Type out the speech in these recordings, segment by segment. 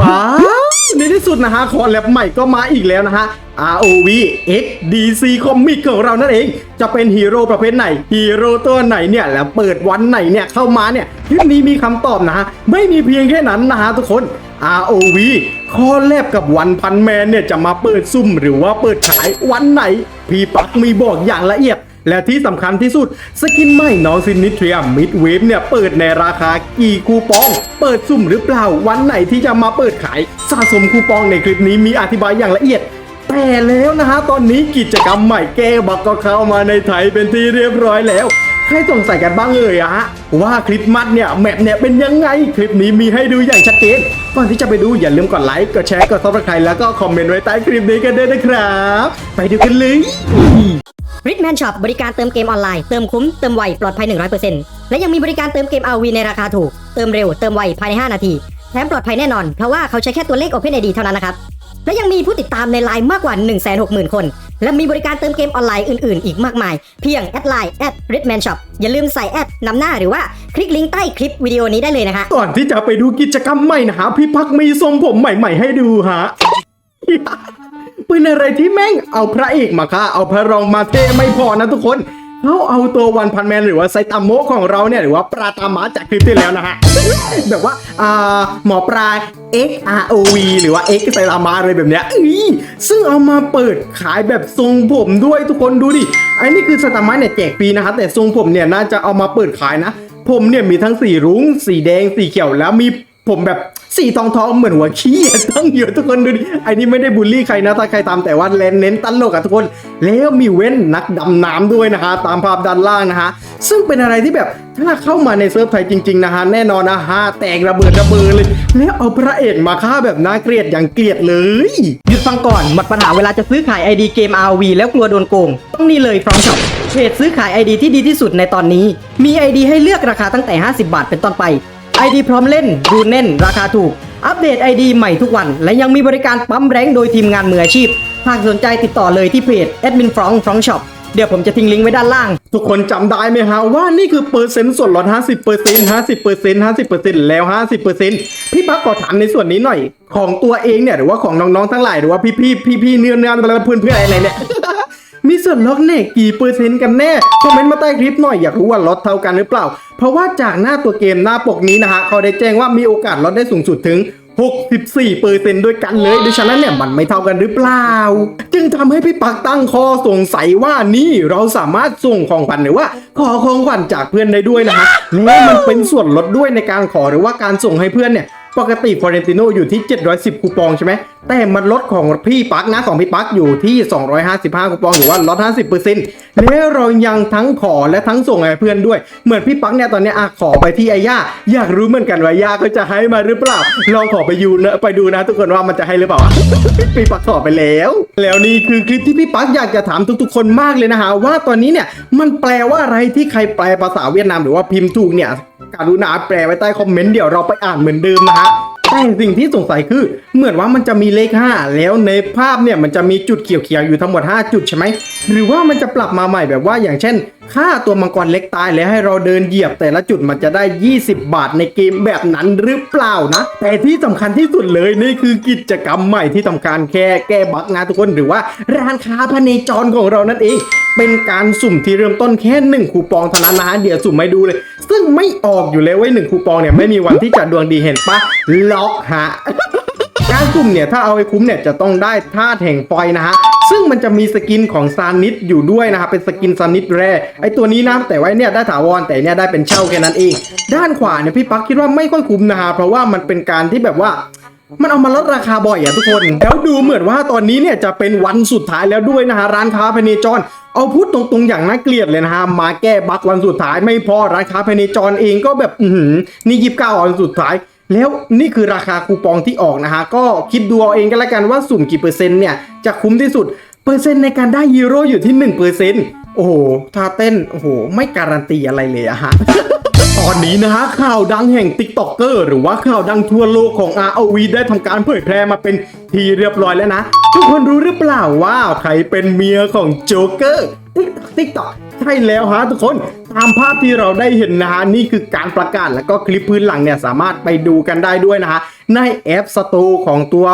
ว้าวในที่สุดนะฮะคอแลบใหม่ก็มาอีกแล้วนะฮะ ROV X DC Comic ของเรานั่นเอง จะเป็นฮีโร่ประเภทไหน ฮีโร่ตัวไหนเนี่ย แล้วเปิดวันไหนเนี่ย เข้ามาเนี่ยคลิปนี้มีคำตอบนะฮะ ไม่มีเพียงแค่นั้นนะฮะทุกคน ROV คอแลบกับวันพันแมนเนี่ย จะมาเปิดซุ่มหรือว่าเปิดขายวันไหน พี่ปักมีบอกอย่างละเอียด และที่สำคัญที่สุด สกินใหม่น้องซินนิเทรียมิดเวฟเนี่ยเปิดในราคากี่คูปอง เปิดซุ่มหรือเปล่าวันไหนที่จะมาเปิดขายสะสมคูปองในคลิปนี้มีอธิบายอย่างละเอียด แต่แล้วนะฮะตอนนี้กิจกรรมใหม่แก้บักก็เข้ามาในไทยเป็นที่เรียบร้อยแล้ว ใครสงสัยกันบ้างเอ่ยอะฮะว่าคลิปมัดเนี่ยแมปเนี่ยเป็นยังไงคลิปนี้มีให้ดูอย่างชัดเจนก่อนที่จะไปดูอย่าลืมกดไลค์กดแชร์กดซับสไครต์แล้วก็คอมเมนต์ไว้ใต้คลิปนี้กันด้วยนะครับ ไปดูกันเลยริทแมนช็อปบริการเติมเกมออนไลน์เติมคุ้มเติมไวปลอดภัย 100%และยังมีบริการเติมเกม RV ในราคาถูก เติมเร็วเติมไวภายใน 5 นาทีแถมปลอดภัยแน่นอน เพราะว่าเขาใช้แค่ตัวเลข OpenID เท่านั้นนะครับและยังมีผู้ติดตามในไลน์มากกว่า 160,000 คน และมีบริการเติมเกมออนไลน์อื่นๆ อีกมากมาย เพียงแอดไลน์แอดริทแมนช็อปอย่าลืมใส่แอดนำหน้าหรือว่าคลิกลิงก์ใต้คลิปวิดีโอนี้ได้เลยนะคะ ก่อนที่จะไปดูกิจกรรมใหม่นะฮะพี่พักมีทรงผมใหม่ ๆ ให้ดูฮะ เป็นอะไรที่แม่งเอาพระเอกมาค่ะ เอาพระรองมาเทไม่พอนะทุกคน เขาเอาตัววันพันแมนหรือว่าไซตามโมของเราเนี่ยหรือว่าปราตามะจากคลิปที่แล้วนะฮะ แบบว่าอ่าหมอปลา X R O V หรือว่า X ไซตามะอะไรแบบเนี้ยอื้ซึ่งเอามาเปิดขายแบบทรงผมด้วยทุกคนดูดิอันนี้คือไซตามะเนี่ยแจกฟรีนะคะแต่ทรงผมเนี่ยน่าจะเอามาเปิดขายนะ ผมเนี่ยมีทั้งสีรุ้ง สีแดงสีเขียวแล้วมีผมแบบ สีทองทองเหมือนหัวขี้ตั้งเยอะทุกคนดูดิไอ้นี่ไม่ได้บูลลี่ใครนะถ้าใครทำแต่ว่าเล่นเน้นตลกอะทุกคน แล้วมีเว้นนักดำน้ำด้วยนะฮะตามภาพด้านล่างนะฮะซึ่งเป็นอะไรที่แบบถ้าเข้ามาในเซิร์ฟไทยจริงๆนะฮะแน่นอนนะฮะแตกระเบิดระเบิดเลย แล้วเอาพระเอกมาฆ่าแบบน่าเกลียดอย่างเกลียดเลยหยุดฟังก่อนหมดปัญหาเวลาจะซื้อขาย ID เกม RV แล้วกลัวโดนโกงต้องนี่เลยฟรองช็อปเพจซื้อขาย ID ที่ดีที่สุดในตอนนี้ มี ID ให้เลือกราคาตั้งแต่ 50 บาทเป็นต้นไป ID พร้อมเล่นดูแน่น ราคาถูก อัปเดต ID ใหม่ทุกวัน และยังมีบริการปั๊มแรงโดยทีมงานมืออาชีพ หากสนใจติดต่อเลยที่เพจ Admin f r o n g f r o n g Shop เดี๋ยวผมจะทิ้งลิงก์ไว้ด้านล่าง ทุกคนจำได้ไหมฮะว่านี่คือเปอร์เซ็นต์ส่วนลด 50% 50% 50%แล้ว 50%พี่ปักขอถามในส่วนนี้หน่อย ของตัวเองเนี่ยหรือว่าของน้องๆทั้งหลายหรือว่าพี่ๆพี่ๆเนื้อเนื้อเพื่อนเพื่อนๆอะไรเนี่ย มีส่วนลดแน่กี่เปอร์เซ็นต์กันแน่ คอมเมนต์มาใต้คลิปหน่อยอยากรู้ว่าลดเท่ากันหรือเปล่า เพราะว่าจากหน้าตัวเกมหน้าปกนี้นะฮะเขาได้แจ้งว่ามีโอกาสลดได้สูงสุดถึง64%ด้วยกันเลยดังนั้นเนี่ยมันไม่เท่ากันหรือเปล่า จึงทำให้พี่ปักตั้งข้อสงสัยว่านี่เราสามารถส่งของขวัญหรือว่า ขอของขวัญจากเพื่อนได้ด้วยนะฮะและมันเป็นส่วนลดด้วยในการขอหรือว่าการส่งให้เพื่อนเนี่ย ปกติฟอเรนติโนอยู่ที่ 710 คูปองใช่ไหม แต่มันลดของพี่ปักนะของพี่ปักอยู่ที่ 255 คูปองหรือว่าลด 50%แล้วเรายังทั้งขอและทั้งส่งให้เพื่อนด้วย เหมือนพี่ปักเนี่ยตอนเนี้ยอะขอไปที่ไอย่า อยากรู้เหมือนกันว่าย่าเขาจะให้มาหรือเปล่า ลองขอไปยูนะไปดูนะ ทุกคนว่ามันจะให้หรือเปล่า พี่ปักขอไปแล้ว แล้วนี่คือคลิปที่พี่ปักอยากจะถามทุกๆ คนมากเลยนะฮะว่าตอนนี้เนี่ยมันแปลว่าอะไรที่ใครแปลภาษาเวียดนามหรือว่าพิมพ์ถูกเนี่ย การุณาแปลไว้ใต้คอมเมนต์เดี๋ยวเราไปอ่านเหมือนเดิมนะฮะแต่สิ่งที่สงสัยคือเหมือนว่ามันจะมีเลข 5 แล้วในภาพเนี่ยมันจะมีจุดเขียวๆอยู่ทั้งหมด 5 จุดใช่ไหมหรือว่ามันจะปรับมาใหม่แบบว่าอย่างเช่นค่าตัวมังกรเล็กตายแล้วให้เราเดินเหยียบแต่ละจุดมันจะได้ 20 บาทในเกมแบบนั้นหรือเปล่านะ แต่ที่สำคัญที่สุดเลยนี่คือกิจกรรมใหม่ที่สำคัญแค่แก้บั๊กนะทุกคนหรือว่าร้านค้าพเนจรของเรานั่นเอง เป็นการสุ่มที่เริ่มต้นแค่หนึ่งคูปองเท่านั้นนะฮะเดี๋ยวสุ่มให้ดูเลย ซึ่งไม่ออกอยู่เลยว้ยหนึ่งคูปองเนี่ยไม่มีวันที่จะดวงดีเห็นปะล็อกฮะการสุ่มเนี่ยถ้าเอาไปคุ้มเนี่ยจะต้องได้ธาตุแห่งไฟนะฮะซึ่งมันจะมีสกินของซานิสอยู่ด้วยนะครับเป็นสกินซานิสแร่ไอตัวนี้นะแต่ว่าเนี่ยได้ถาวรแต่เนี่ยได้เป็นเช่าแค่นั้นเอง ด้านขวาเนี่ยพี่ปักคิดว่าไม่ค่อยคุ้มนะฮะเพราะว่ามันเป็นการที่แบบว่า มันเอามาลดราคาบ่อยอะทุกคน แล้วดูเหมือนว่าตอนนี้เนี่ยจะเป็นวันสุดท้ายแล้วด้วยนะฮะร้านค้าพเนจรเอาพูดตรงๆอย่างน่าเกลียดเลยนะฮะมาแก้บั๊กวันสุดท้ายไม่พอร้านค้าพเนจรเองก็แบบอืนี่ยิบเก้าวันสุดท้าย แล้วนี่คือราคาคูปองที่ออกนะฮะก็คิดดูเอาเองก็แล้วกันว่าสุ่มกี่เปอร์เซ็นต์เนี่ยจะคุ้มที่สุดเปอร์เซ็นต์ในการได้ฮีโร่อยู่ที่1%เปอร์เซ็นต์โอ้โหท่าเต้นโอ้โหไม่การันตีอะไรเลยอะฮะ ตอนนี้นะฮะข่าวดังแห่ง t ิ k t o k เกอร์หรือว่าข่าวดังทั่วโลกของ ROV ได้ทำการเผยแพร่มาเป็นทีเรียบร้อยแล้วนะ ทุกคนรู้หรือเปล่าว่าใครเป็นเมียของโจ๊กเกอร์ติ๊กตอกติ๊กตอกใช่แล้วฮะทุกคนตามภาพที่เราได้เห็นนะฮะนี่คือการประกาศแล้วก็คลิปพื้นหลังเนี่ยสามารถไปดูกันได้ด้วยนะฮะในแอปสตร์ของตัว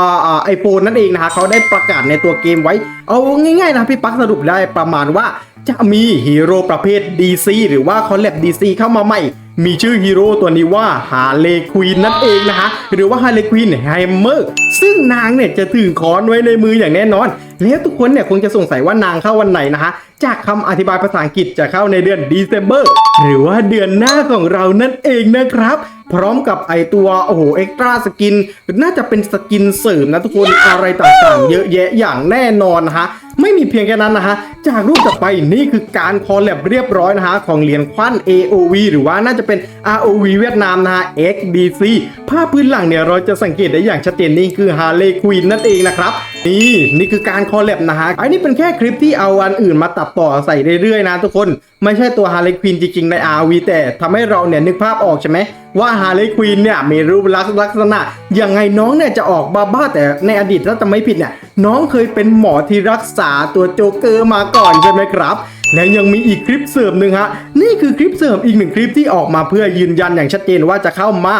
ไอโฟนนั่นเองนะฮะเขาได้ประกาศในตัวเกมไว้ เอาง่ายๆนะพี่ปักสรุปได้ประมาณว่าจะมีฮีโร่ประเภท DC หรือว่าคอลแลบ DC เข้ามาใหม่ มีชื่อฮีโร่ตัวนี้ว่าฮาเลควีนนั่นเองนะคะหรือว่าฮาเลควีนไฮเมอร์ซึ่งนางเนี่ยจะถือค้อนไว้ในมืออย่างแน่นอน แล้วทุกคนเนี่ยคงจะสงสัยว่านางเข้าวันไหนนะฮะ จากคำอธิบายภาษาอังกฤษจะเข้าในเดือน December หรือว่าเดือนหน้าของเรานั่นเองนะครับ พร้อมกับไอตัวโอ้โหเอ็กตร้าสกิน น่าจะเป็นสกินเสริมนะทุกคน อะไรต่างๆ เยอะแยะอย่างแน่นอนนะฮะไม่มีเพียงแค่นั้นนะฮะ จากรูปต่อไปนี่คือการคอลแลบเรียบร้อยนะฮะ ของเหรียญควัน AOV หรือว่าน่าจะเป็น ROV เวียดนามนะฮะ XDC ภาพพื้นหลังเนี่ยเราจะสังเกตได้อย่างชัดเจนนี่คือ Harley Quinn นั่นเองนะครับ นี่นี่คือการคอลแลบนะฮะอันนี้เป็นแค่คลิปที่เอาอันอื่นมาตัดต่อใส่เรื่อยๆนะทุกคน ไม่ใช่ตัว Harley Quinn จริงๆใน RV แต่ทำให้เราเนี่ยนึกภาพออกใช่ไหมว่า Harley Quinn เนี่ยมีรูปลักษณะยังไงน้องเนี่ยจะออกบ้าๆแต่ในอดีตถ้าจะไม่ผิดเนี่ยน้องเคยเป็นหมอที่รักษาตัวโจ๊กเกอร์มาก่อนใช่ไหมครับ และยังมีอีกคลิปเสริมหนึ่งฮะ นี่คือคลิปเสริมอีกหนึ่งคลิปที่ออกมาเพื่อยืนยันอย่างชัดเจนว่าจะเข้ามา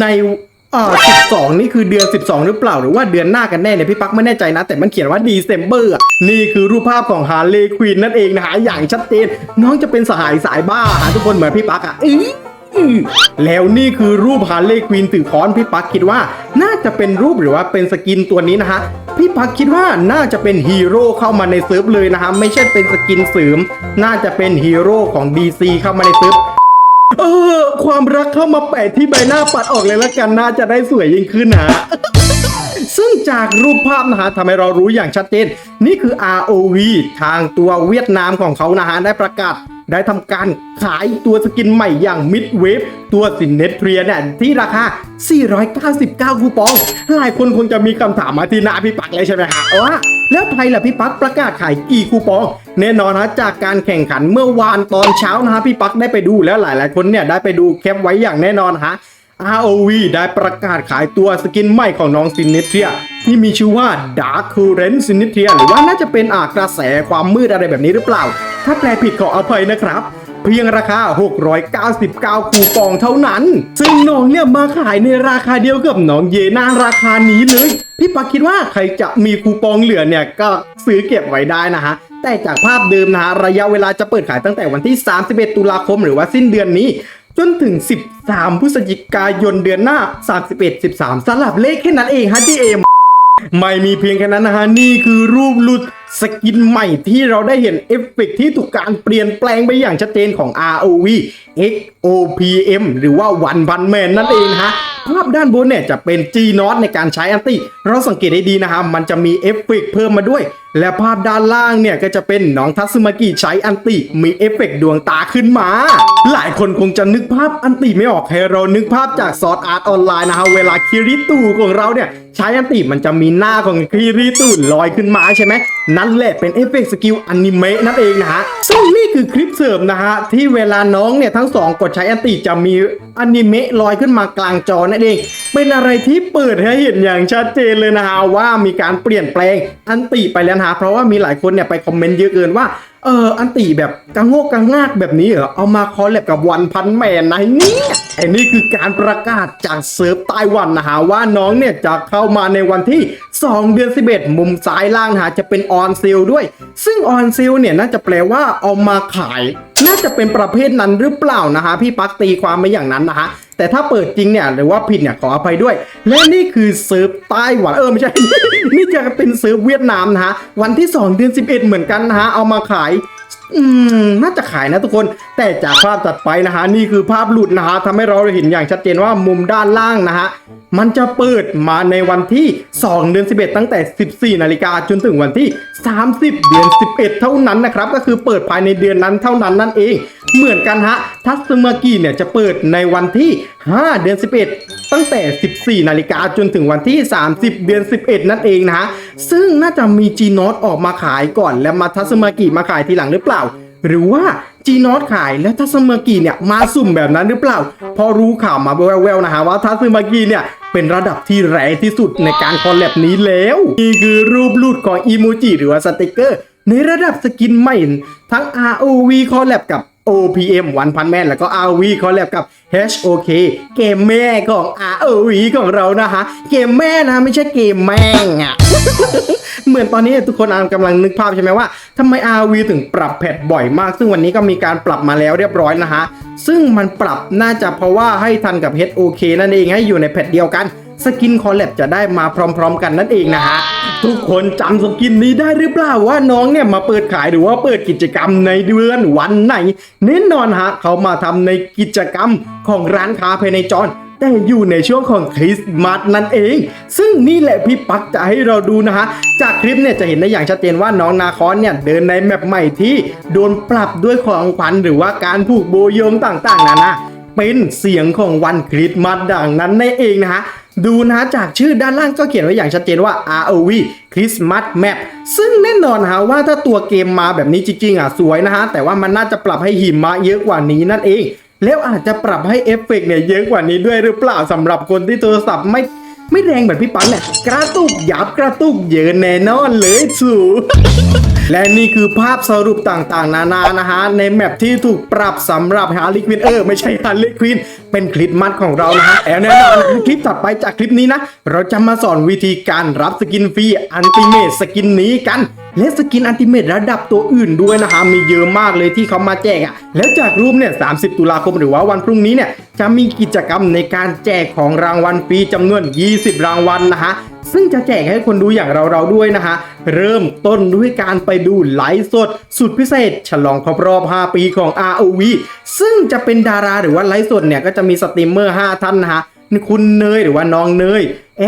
ในอ่า12 นี่คือเดือน 12 หรือเปล่าหรือว่าเดือนหน้ากันแน่เนี่ยพี่ปักไม่แน่ใจนะ แต่มันเขียนว่าดีเซมเบอร์นี่คือรูปภาพของฮาร์เลควินนั่นเองนะฮะอย่างชัดเจน น้องจะเป็นสหายสายบ้าหาทุกคนเหมือนพี่ปักอะอื้อ แล้วนี่คือรูปฮาร์เลย์ควินถือค้อนพี่ปักคิดว่า น่าจะเป็นรูปหรือว่าเป็นสกินตัวนี้นะฮะพี่ปักคิดว่าน่าจะเป็นฮีโร่เข้ามาในเซิร์ฟเลยนะฮะไม่ใช่เป็นสกินเสริม น่าจะเป็นฮีโร่ของ DC เข้ามาในเซิร์ฟเออความรักเข้ามาแปะที่ใบหน้าปัดออกเลยละกันน่าจะได้สวยยิ่งขึ้นนะซึ่งจากรูปภาพนะฮะทำให้เรารู้อย่างชัดเจน นี่คือ ROV ทางตัวเวียดนามของเขานะฮะได้ประกาศ ได้ทำการขายตัวสกินใหม่อย่าง Mid Wave ตัวสินเนเทรียเนี่ยที่ราคา 499 คูปอง หลายคนคงจะมีคำถามมาที่หน้าพี่ปักเลยใช่ไหมฮะว่าแล้วไทยล่ะพี่ปักประกาศขายกี่คูปอง แน่นอนฮะจากการแข่งขันเมื่อวานตอนเช้านะฮะพี่ปักได้ไปดูแล้วหลายๆคนเนี่ยได้ไปดูแคปไว้อย่างแน่นอนฮะ ROV ได้ประกาศขายตัวสกินใหม่ของน้องซินเนเทียที่มีชื่อว่า Dark Current s i n n e t r i a หรือว่าน่าจะเป็นอากระแสความมืดอะไรแบบนี้หรือเปล่า ถ้าแปลผิดขออภัยนะครับ เพียงราคา 699 คูปองเท่านั้น ซึ่งน้องเนี่ยมาขายในราคาเดียวกับน้องเยน่าราคานี้เลย พี่ปักคิดว่าใครจะมีคูปองเหลือเนี่ยก็ซื้อเก็บไว้ได้นะฮะแต่จากภาพเดิมนะฮะระยะเวลาจะเปิดขายตั้งแต่วันที่ 31 ตุลาคม หรือว่าสิ้นเดือนนี้ จนถึง 13 พฤศจิกายนเดือนหน้า 31 13สลับเลขแค่นั้นเองฮะจีเอมไม่มีเพียงแค่นั้นนะฮะ นี่คือรูปหลุดสกินใหม่ที่เราได้เห็นเอฟเฟกต์ที่ถูกการเปลี่ยนแปลงไปอย่างชัดเจนของ ROV XOPM หรือว่าวันพันแมนนั่นเองนะฮะภาพด้านบนเนี่ยจะเป็น G n o t ในการใช้อันติเราสังเกตได้ดีนะฮะมันจะมีเอฟเฟกต์เพิ่มมาด้วย และภาพด้านล่างเนี่ยก็จะเป็นน้องทัซึมากิใช้อันติมีเอฟเฟกต์ดวงตาขึ้นมา หลายคนคงจะนึกภาพอันติไม่ออกให้เรานึกภาพจากซอสอาร์ตออนไลน์นะฮะเวลาคิริตูของเราเนี่ยใช้อันติมันจะมีหน้าของคิริตูลอยขึ้นมาใช่ไหมนั่นแหละเป็นเอฟเฟกต์สกิลอนิเมะนั่นเองนะฮะซึ่งนี่คือคลิปเสริมนะฮะที่เวลาน้องเนี่ยทั้งสองกดใช้อันติจะมีอนิเมะลอยขึ้นมากลางจอนั่นเอง เป็นอะไรที่เปิดให้เห็นอย่างชัดเจนเลยนะฮะว่ามีการเปลี่ยนแปลงอันติไปแล้วนะฮะเพราะว่ามีหลายคนเนี่ยไปคอมเมนต์เยอะเกินว่าเอออันติแบบกังโงกกังงากแบบนี้เหรอเอามาคอลแลบกับวันพันแมนนะนี่ไอ้นี่คือการประกาศจากเซิร์ฟไต้หวันนะฮะว่าน้องเนี่ยจะเข้ามาในวันที่ 2 เดือน 11 มุมซ้ายล่างนะฮะจะเป็นออนเซลด้วย ซึ่งออนเซลเนี่ยน่าจะแปลว่าเอามาขาย น่าจะเป็นประเภทนั้นหรือเปล่านะฮะพี่ปักตีความไปอย่างนั้นนะฮะ แต่ถ้าเปิดจริงเนี่ยหรือว่าผิดเนี่ยขออภัยด้วย และนี่คือเซิร์ฟไต้หวันเออไม่ใช่ นี่จะเป็นเซิร์ฟเวียดนามนะฮะวันที่ 2 เดือน11 เหมือนกันนะฮะเอามาขาย อืมน่าจะขายนะทุกคน แต่จากภาพตัดไปนะฮะนี่คือภาพหลุดนะฮะทำให้เราเห็นอย่างชัดเจนว่ามุมด้านล่างนะฮะมันจะเปิดมาในวันที่ 2 เดือน 11 ตั้งแต่ 14 นาฬิกาจนถึงวันที่ 30 เดือน 11 เท่านั้นนะครับ ก็คือเปิดภายในเดือนนั้นเท่านั้นนั่นเอง เหมือนกันฮะ ทัสมากิเนี่ยจะเปิดในวันที่ 5 เดือน 11 ตั้งแต่ 14 นาฬิกาจนถึงวันที่ 30 เดือน 11 นั่นเองนะฮะ ซึ่งน่าจะมีจีนอตออกมาขายก่อน แล้วมาทัสมากิมาขายทีหลังหรือเปล่า หรือว่าจีนอตขายแล้วทัสมากิเนี่ยมาสุ่มแบบนั้นหรือเปล่า พอรู้ข่าวมาแววๆนะฮะว่าทัสมากิเนี่ยเป็นระดับที่แรงที่สุดในการคอลแลบนี้แล้ว นี่คือรูปลุดของอีโมจิหรือว่าสติกเกอร์ ในระดับสกินใหม่ ทั้ง ROV คอลแลบกับ OPM วันพันแมนแล้วก็ RV คอลแลบกับ HOK เกมแม่ของ RV ของเรานะฮะ เกมแม่นะไม่ใช่เกมแม่งอะเหมือนตอนนี้ทุกคนกำลังนึกภาพใช่ไหมว่าทำไม RV ถึงปรับแพทบ่อยมาก ซึ่งวันนี้ก็มีการปรับมาแล้วเรียบร้อยนะฮะ ซึ่งมันปรับน่าจะเพราะว่าให้ทันกับ HOK นั่นเองให้อยู่ในแพทเดียวกัน สกินคอลแลบจะได้มาพร้อม ๆ กันนั่นเองนะฮะ ทุกคนจำสกินนี้ได้หรือเปล่าว่าน้องเนี่ยมาเปิดขายหรือว่าเปิดกิจกรรมในเดือนวันไหนแน่นอนฮะเขามาทำในกิจกรรมของร้านค้าภายในจรแต่อยู่ในช่วงของคริสต์มาสนั่นเอง ซึ่งนี่แหละพี่ปักจะให้เราดูนะฮะ จากคลิปเนี่ยจะเห็นได้อย่างชัดเจนว่าน้องนาคอนเนี่ยเดินในแมปใหม่ที่โดนปรับด้วยของขวัญหรือว่าการผูกโบโยงต่างๆนานาเป็นเสียงของวันคริสต์มาสดังนั้นนั่นเองนะฮะ ดูนะจากชื่อด้านล่างก็เขียนไว้อย่างชัดเจนว่า ROV Christmas Map ซึ่งแน่นอนฮะว่าถ้าตัวเกมมาแบบนี้จริงๆอะสวยนะฮะ แต่ว่ามันน่าจะปรับให้หิมะเยอะกว่านี้นั่นเอง แล้วอาจจะปรับให้เอฟเฟกต์เนี่ยเยอะกว่านี้ด้วยหรือเปล่าสำหรับคนที่โทรศัพท์ไม่ไม่แรงเหมือนพี่ปังเนี่ยกระตุกหยับกระตุกเยอะแน่นอนเลยสู และนี่คือภาพสรุปต่างๆ นานานะฮะ ในแมปที่ถูกปรับสำหรับฮาร์ลีควินเออไม่ใช่ฮาร์ลีควินเป็นคลิปมัดของเรานะฮะแล้วแน่นอนคลิปถัดไปจากคลิปนี้นะ เราจะมาสอนวิธีการรับสกินฟรีอันติเมตสกินนี้กัน และสกินอันติเมตระดับตัวอื่นด้วยนะฮะมีเยอะมากเลยที่เขามาแจกอะ่ะแล้วจากรูปเนี่ย 30 ตุลาคมหรือว่าวันพรุ่งนี้เนี่ยจะมีกิจกรรมในการแจกของรางวัลฟรีจำนวน 20 รางวัลนะฮะซึ่งจะแจกให้คนดูอย่างเราๆด้วยนะฮะเริ่มต้นด้วยการไปดูไลฟ์สด สุดพิเศษ ฉลองครบรอบ 5 ปีของ ROV ซึ่งจะเป็นดาราหรือว่าไลฟ์สดเนี่ยก็จะมีสตรีมเมอร์ 5 ท่านนะฮะ คุณเนยหรือว่าน้องเนย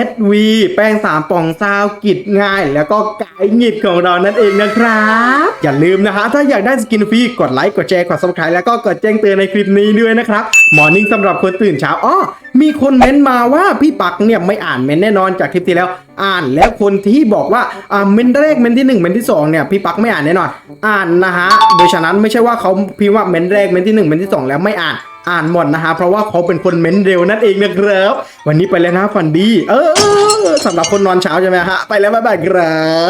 SV แป้งสามป่องซาวกิจง่าย แล้วก็กายหงิดของเรานั่นเองนะครับ อย่าลืมนะฮะ ถ้าอยากได้สกินฟรีกดไลค์กดแชร์กด subscribe แล้วก็กดแจ้งเตือนในคลิปนี้ด้วยนะครับมอร์นิ่งสำหรับคนตื่นเช้าอ้อมีคนเม้นมาว่าพี่ปักเนี่ยไม่อ่านเม้นแน่นอนจากคลิปที่แล้ว อ่านแล้วคนที่บอกว่าอ่าเม้นแรกเม้นที่หนึ่งเม้นที่สองเนี่ยพี่ปักไม่อ่านแน่นอน อ่านนะฮะโดยฉะนั้นไม่ใช่ว่าเขาพิมพ์ว่าเม้นแรกเม้นที่หนึ่งเม้นที่สองแล้วไม่อ่าน อ่านหมดนะฮะเพราะว่าเขาเป็นคนเม้นเร็วนั่นเองนะครับวันนี้ไปแล้วนะฝันดี เออสำหรับคนนอนเช้าใช่ไหมฮะไปแล้วบ๊ายบายครับ